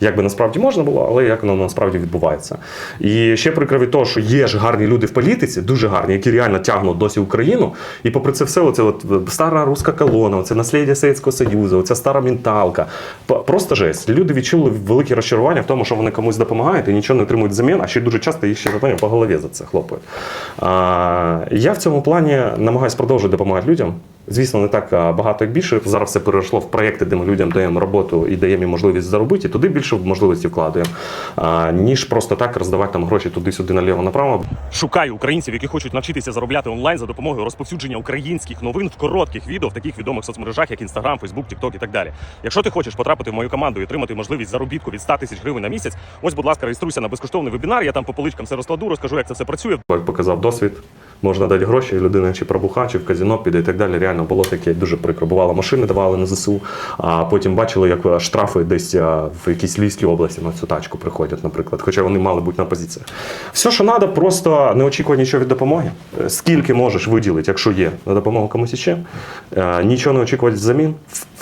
Як би насправді можна було, але як воно насправді відбувається. І ще прикро від того, що є ж гарні люди в політиці, дуже гарні, які реально тягнуть досі Україну. І попри це все, оце от стара руська колона, оце наслідя Совєтського Союзу, оця стара менталка. Просто жесть. Люди відчули велике розчарування в тому, що вони комусь допомагають і нічого не отримують взамін, а ще дуже часто їх ще запевню, по голові за це хлопають. Я в цьому плані намагаюся продовжувати допомагати людям. Звісно, не так багато, як більше. Зараз все перейшло в проєкти, де ми людям даємо роботу і даємо їм можливість заробити, і туди більше можливості вкладаємо, ніж просто так роздавати там гроші туди-сюди наліво направо. Шукаю українців, які хочуть навчитися заробляти онлайн за допомогою розповсюдження українських новин в коротких відео в таких відомих соцмережах, як Instagram, Facebook, TikTok і так далі. Якщо ти хочеш потрапити в мою команду і отримати можливість заробітку від 100 тисяч гривень на місяць, ось, будь ласка, реєструйся на безкоштовний вебінар. Я там по поличкам все розкладу, розкажу, як це все працює. Показав досвід, можна дати гроші, людина чи пробуха, чи в казіно піде і так далі. Реально було таке дуже прикро. Бувало, машини давали на ЗСУ, а потім бачили, як е, штрафи десь в якійсь Львівській області на цю тачку приходять, наприклад. Хоча вони мали бути на позиціях. Все, що треба, просто не очікуй нічого від допомоги. Е, Скільки можеш виділити, якщо є на допомогу комусь іще, Е, нічого не очікувати взамін.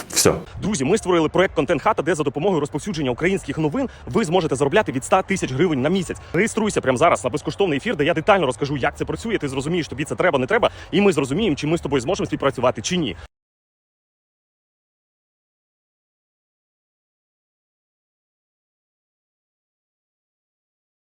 Все. Друзі, ми створили проект Контент Хата, де за допомогою розповсюдження українських новин ви зможете заробляти від 100 тисяч гривень на місяць. Реєструйся прямо зараз на безкоштовний ефір, де я детально розкажу, як це працює. Ти зрозумієш, тобі це треба, не треба, і ми зрозуміємо, чи ми з тобою зможемо співпрацювати чи ні.